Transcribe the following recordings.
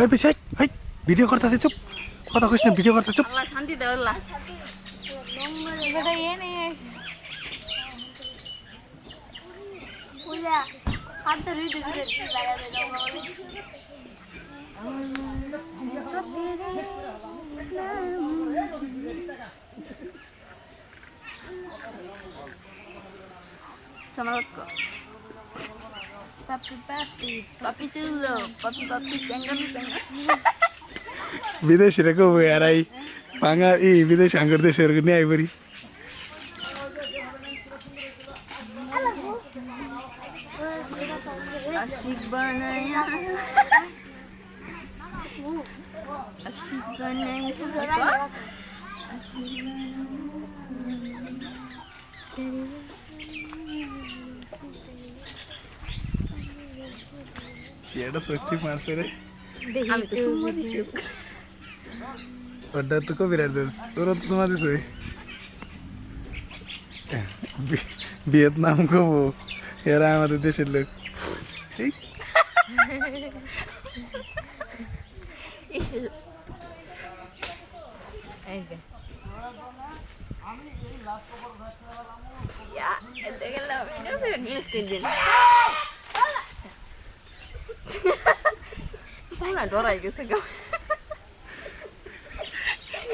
এই পিসাই এই ভিডিও করতেছে, চুপ। কথা কইছ না ভিডিও করতে চুপ। শান্তি দে, আল্লাহ। এটা এ নেই পূজা চমৎকার Papi, papi, papi chulo, papi, papi, tengan, tengan. বিদেশি রে কবে আর এই বাঙা এই বিদেশ আঙ্গুর দেশের নিয়ে আইবরি Asyik banaya. Asyik banaya. Apa? এটা ಎಡ ಸ್ವಚ್ಛ ಮಾಡ್ಸಾರೆ ದೊಡ್ಡ ಹತ್ತಕ್ಕೂ ಬಿರಾಡ್ದು ದೂರ ಹತ್ತು ಸುಮಾರು ವಿಯತ್ನಾಮ್ಗೂ ಯಾರ ಮತ್ತೆ ಶಿಲ್ಲು Yeah, I think I love it. I don't know if entienden. Una ডরাই গেছে গা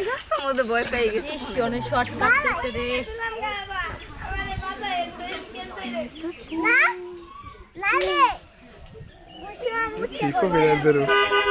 রাস্তার মধ্যে ভয় পেয়ে গেছে অনেক শর্ট কাটতে রে কি কবির আদেশ